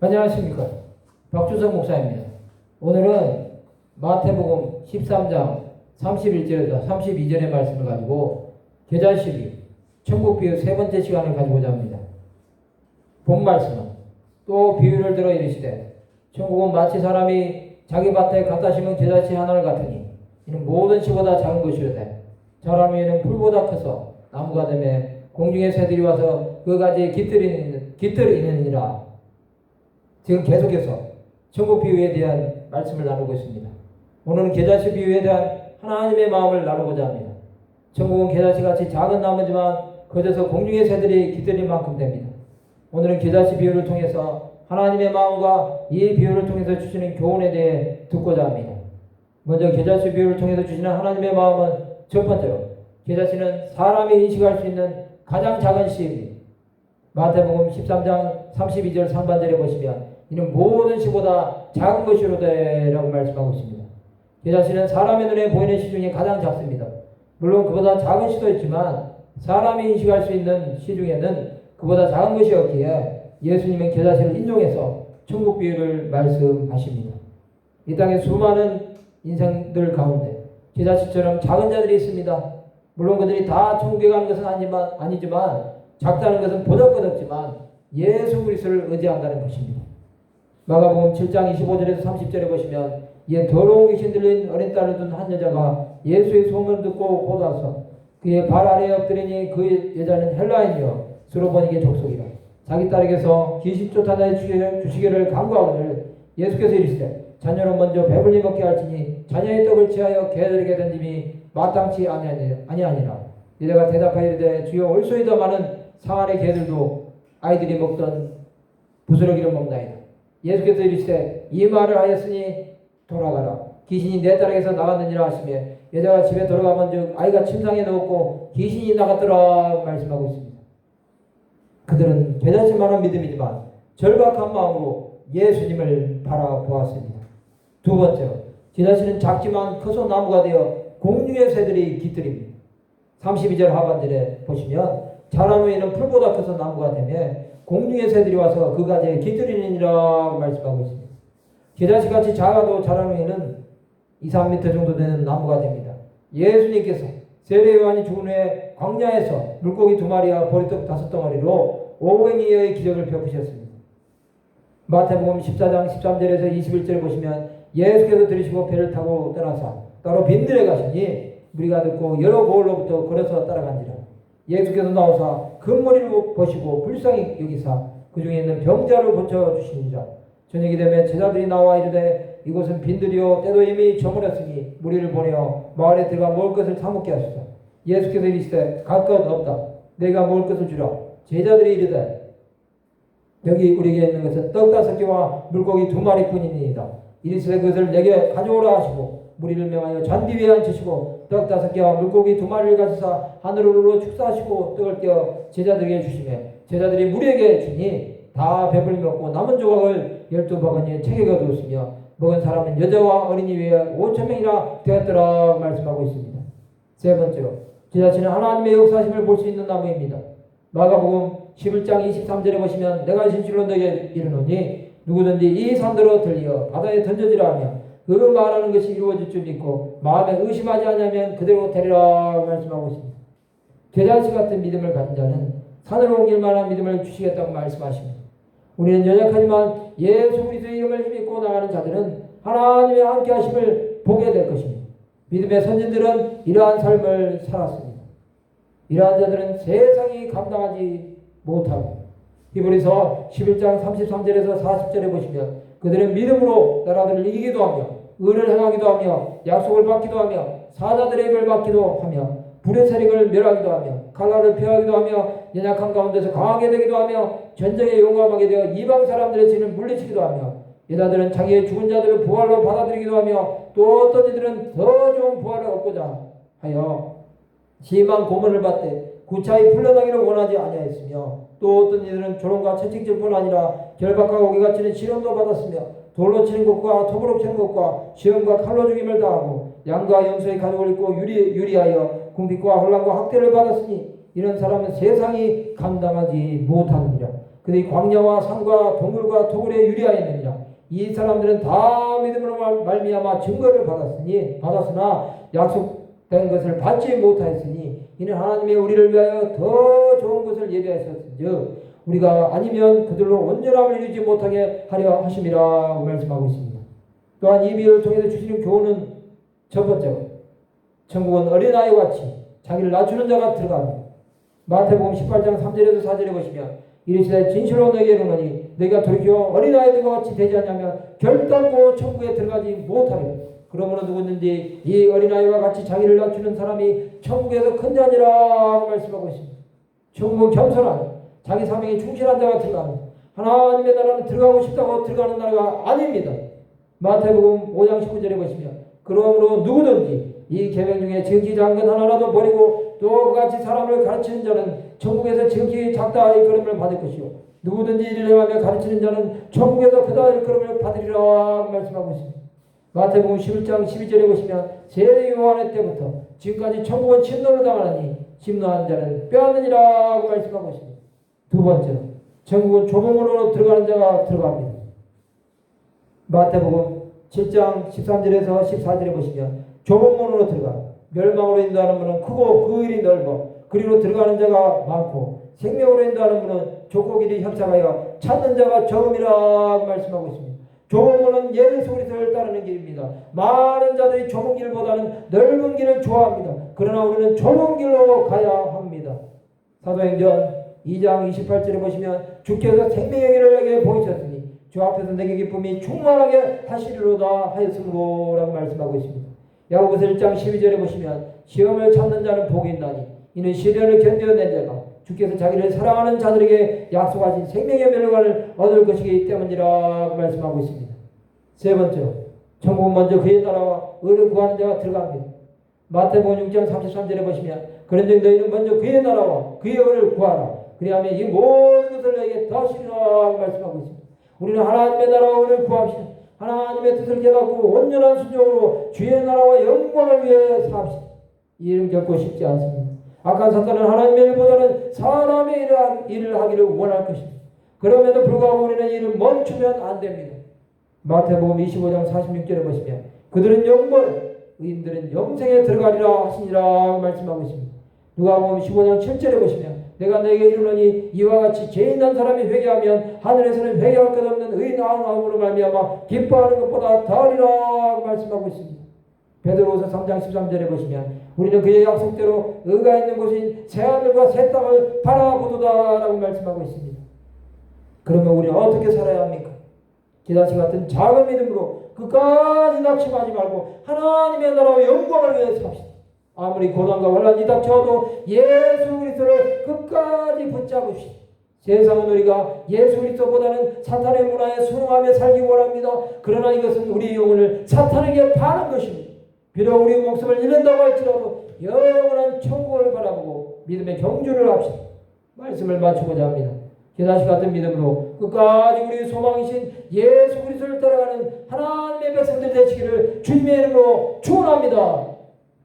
안녕하십니까. 박주성 목사입니다. 오늘은 마태복음 13장 31절에서 32절의 말씀을 가지고 계절시기 천국 비유 세 번째 시간을 가지고자 합니다. 본 말씀은 또 비유를 들어 이르시되 천국은 마치 사람이 자기 밭에 갖다 심은 겨자씨 하나를 같으니 이는 모든 씨보다 작은 것이로되 자람 위에는 풀보다 커서 나무가 되매 공중의 새들이 와서 그 가지에 깃들이는 깃들이느니라 지금 계속해서 천국 비유에 대한 말씀을 나누고 있습니다. 오늘은 계자씨 비유에 대한 하나님의 마음을 나누고자 합니다. 천국은 계자씨 같이 작은 나무지만 그저서 공중의 새들이 깃들인 만큼 됩니다. 오늘은 계자씨 비유를 통해서 하나님의 마음과 이 비유를 통해서 주시는 교훈에 대해 듣고자 합니다. 먼저 계자씨 비유를 통해서 주시는 하나님의 마음은 첫 번째로 계자씨는 사람이 인식할 수 있는 가장 작은 씨입니다. 마태복음 13장 32절 상반절에 보시면 이는 모든 시보다 작은 것이로 되라고 말씀하고 있습니다. 계자씨는 사람의 눈에 보이는 시 중에 가장 작습니다. 물론 그보다 작은 시도 있지만 사람이 인식할 수 있는 시 중에는 그보다 작은 것이었기에 예수님은 계자씨를 인용해서 천국 비유를 말씀하십니다. 이 땅에 수많은 인생들 가운데 계자씨처럼 작은 자들이 있습니다. 물론 그들이 다 천국에 가는 것은 아니지만, 아니지만 작다는 것은 보잘것없지만 예수 그리스도를 의지한다는 것입니다. 마가복음 7장 25절에서 30절에 보시면 이에 더러운 귀신 들린 어린 딸을 둔 한 여자가 예수의 소문을 듣고 곧 와서 그의 발 아래에 엎드리니 그 여자는 헬라인이요 스로보니게 족속이라. 자기 딸에게서 귀신 쫓아내 주시기를 간구하거늘 예수께서 이르시되 자녀는 먼저 배불리 먹게 할지니 자녀의 떡을 취하여 개들에게 던짐이 마땅치 아니하니라. 여자가 대답하여 이르되 주여 올소이더 많은 상안의 개들도 아이들이 먹던 부스러기를 먹나이다 예수께서 이르시되 이 말을 하였으니 돌아가라 귀신이 내 딸에게서 나갔느니라 하시며 여자가 집에 돌아가면 즉 아이가 침상에 누웠고 귀신이 나갔더라 말씀하고 있습니다. 그들은 계좌치만한 믿음이지만 절박한 마음으로 예수님을 바라보았습니다. 두 번째로 계좌치는 작지만 커서 나무가 되어 공중의 새들이 깃들입니다. 32절 하반절에 보시면 후에는 풀보다 커서 나무가 되며 공중의 새들이 와서 그 가지에 깃들이니라 말씀하고 있습니다. 계자씨 같이 작아도 자란 후에는 2, 3m 정도 되는 나무가 됩니다. 예수님께서 세례 요한이 죽은 후에 광야에서 물고기 두 마리와 보리떡 다섯 덩어리로 500여의 기적을 베푸셨습니다. 마태복음 14장 13절에서 21절을 보시면 예수께서 들으시고 배를 타고 떠나사 따로 빈들에 가시니 우리가 듣고 여러 고을로부터 걸어서 따라간지라. 예수께서 나오사 그 머리를 보시고 불쌍히 여기사 그 중에 있는 병자를 고쳐 주시니라. 저녁이 되면 제자들이 나와 이르되 이곳은 빈들이요 때도 이미 저물었으니 무리를 보내어 마을에 들어가 먹을 것을 사 먹게 하소서. 예수께서 이르시되 갈것 없다. 내가 먹을 것을 주라. 제자들이 이르되 여기 우리에게 있는 것은 떡 다섯 개와 물고기 두 마리뿐이니이다. 이르시되 그것을 내게 가져오라 하시고 무리를 명하여 잔디 위에 앉히시고 떡 다섯 개와 물고기 두 마리를 가지사 하늘으로 축사하시고 떡을 떼어 제자들에게 주시매 제자들이 무리에게 주니 다 배불리 먹고 남은 조각을 열두 바구니에 책에 거두었으며 먹은 사람은 여자와 어린이 외에 오천 명이나 되었더라 말씀하고 있습니다. 세 번째로 제자신은 하나님의 역사심을 볼 수 있는 나무입니다. 마가복음 11장 23절에 보시면 내가 진실로 너에게 이르노니 누구든지 이 산대로 들려 바다에 던져지라 하며 그 말하는 것이 이루어질 줄 믿고 마음에 의심하지 않으면 그대로 되리라 말씀하고 있습니다. 계자씨 같은 믿음을 가진 자는 산을 옮길 만한 믿음을 주시겠다고 말씀하십니다. 우리는 연약하지만 예수 그리스도의 이름을 힘입고 나가는 자들은 하나님의 함께 하심을 보게 될 것입니다. 믿음의 선진들은 이러한 삶을 살았습니다. 이러한 자들은 세상이 감당하지 못하고 히브리서 11장 33절에서 40절에 보시면 그들은 믿음으로 나라들을 이기기도 하며 의를 행하기도 하며 약속을 받기도 하며 사자들의 입을 받기도 하며 불의 세력을 멸하기도 하며 칼날을 피하기도 하며 연약한 가운데서 강하게 되기도 하며 전쟁에 용감하게 되어 이방 사람들의 진을 물리치기도 하며 여자들은 자기의 죽은 자들을 부활로 받아들이기도 하며 또 어떤 이들은 더 좋은 부활을 얻고자 하여 심한 고문을 받되 구차히 풀려나기를 원하지 아니하였으며 또 어떤 이들은 조롱과 채찍질뿐 아니라 결박하고 오기 같이는 시련도 받았으며 돌로 치는 것과 톱으로 치는 것과 시험과 칼로 죽임을 당하고 양과 염소의 가죽을 입고 유리, 유리하여 궁핍과 혼란과 학대를 받았으니 이런 사람은 세상이 감당하지 못하느니라 그들이 광야와 산과 동굴과 토굴에 유리하였느니라. 이 사람들은 다 믿음으로 말- 말미암아 증거를 받았으니 받았으나 약속된 것을 받지 못하였으니 이는 하나님의 우리를 위하여 더 좋은 것을 예비하셨은즉 우리가 아니면 그들로 온전함을 이루지 못하게 하려 하심이라고 말씀하고 있습니다. 또한 이 비유를 통해서 주시는 교훈은 첫 번째로 천국은 어린아이와 같이 자기를 낮추는 자가 들어갑니다. 마태복음 18장 3절에서 4절에 보시면 이르시되 진실로 너희에게 이르노니 너희가 돌이켜 어린아이들과 같이 되지 않냐면 결단코 천국에 들어가지 못하리라. 그러므로 누구든지 이 어린아이와 같이 자기를 낮추는 사람이 천국에서 큰 자니라 말씀하고 있습니다. 천국은 겸손한 자기 사명에 충실한 자가 들어가는 하나님의 나라는 들어가고 싶다고 들어가는 나라가 아닙니다. 마태복음 5장 19절에 보시면 그러므로 누구든지 이 계명 중에 지극히 작은 것 하나라도 버리고 또 그같이 사람을 가르치는 자는 천국에서 지극히 작다 일컬음을 받을 것이요 누구든지 이를 행하며 가르치는 자는 천국에서 그다 일컬음을 받으리라 말씀하고 있습니다. 마태복음 11장 12절에 보시면 세례 요한의 때부터 지금까지 천국은 침노를 당하니 침노한 자는 빼앗느니라고 말씀하고 있습니다. 두 번째로 천국은 문으로 들어가는 자가 들어갑니다. 마태복음 7장 13절에서 14절에 보시면 좁은 문으로 들어가 멸망으로 인도하는 문은 크고 그 길이 넓어 그리로 들어가는 자가 많고 생명으로 인도하는 문은 좁고 길이 협착하여 찾는 자가 적음이라고 말씀하고 있습니다. 좁은 문은 예수 그리스도를 따르는 길입니다. 많은 자들이 좁은 길보다는 넓은 길을 좋아합니다. 그러나 우리는 좁은 길로 가야 합니다. 사도행전 2장 28절에 보시면 주께서 생명의 길을 내게 보이셨으니 주 앞에서 내게 기쁨이 충만하게 하시리로다 하였으므로라고 말씀하고 있습니다. 야고보서 1장 12절에 보시면 시험을 참는 자는 복이 있나니 이는 시련을 견뎌낸 자가 주께서 자기를 사랑하는 자들에게 약속하신 생명의 멸관을 얻을 것이기 때문이라고 말씀하고 있습니다. 세 번째로 천국은 먼저 그의 나라와 의를 구하는 자가 들어갑니다. 마태복음 6장 33절에 보시면 그런즉 너희는 먼저 그의 나라와 그의 의를 구하라. 그리하면 이 모든 것을 너희에게 더하시리라고 말씀하고 있습니다. 우리는 하나님의 나라와 의를 구합시다. 하나님의 뜻을 깨닫고 온전한 순종으로 주의 나라와 영광을 위해 삽시다. 이 일은 결코 쉽지 않습니다. 악한 사탄은 하나님의 일보다는 사람의 하- 일을 하기를 원할 것입니다. 그럼에도 불구하고 우리는 이를 멈추면 안 됩니다. 마태복음 25장 46절에 보시면 그들은 영벌, 의인들은 영생에 들어가리라 하시니라 말씀하고 있습니다. 누가복음 15장 7절에 보시면 내가 너에게 이르노니 이와 같이 죄인 한 사람이 회개하면 하늘에서는 회개할 것 없는 의인 아우로 말미암아 기뻐하는 것보다 더하리라 말씀하고 있습니다. 베드로후서 3장 13절에 보시면 우리는 그의 약속대로 의가 있는 곳인 새하늘과 새 땅을 바라보도다라고 말씀하고 있습니다. 그러면 우리는 어떻게 살아야 합니까? 기다시 같은 작은 믿음으로 끝까지 낙심하지 말고 하나님의 나라와 영광을 위해 삽시다. 아무리 고난과 환란이 닥쳐도 예수 그리스도를 끝까지 붙잡으시다. 세상은 우리가 예수 그리스도보다는 사탄의 문화에 순응하며 살기 원합니다. 그러나 이것은 우리 영혼을 사탄에게 파는 것입니다. 비록 우리 목숨을 잃는다고 할지라도 영원한 천국을 바라보고 믿음의 경주를 합시다. 말씀을 마치고자 합니다. 기다시 같은 믿음으로 끝까지 우리 소망이신 예수 그리스도를 따라가는 하나님의 백성들 되시기를 주님의 이름으로 축원합니다.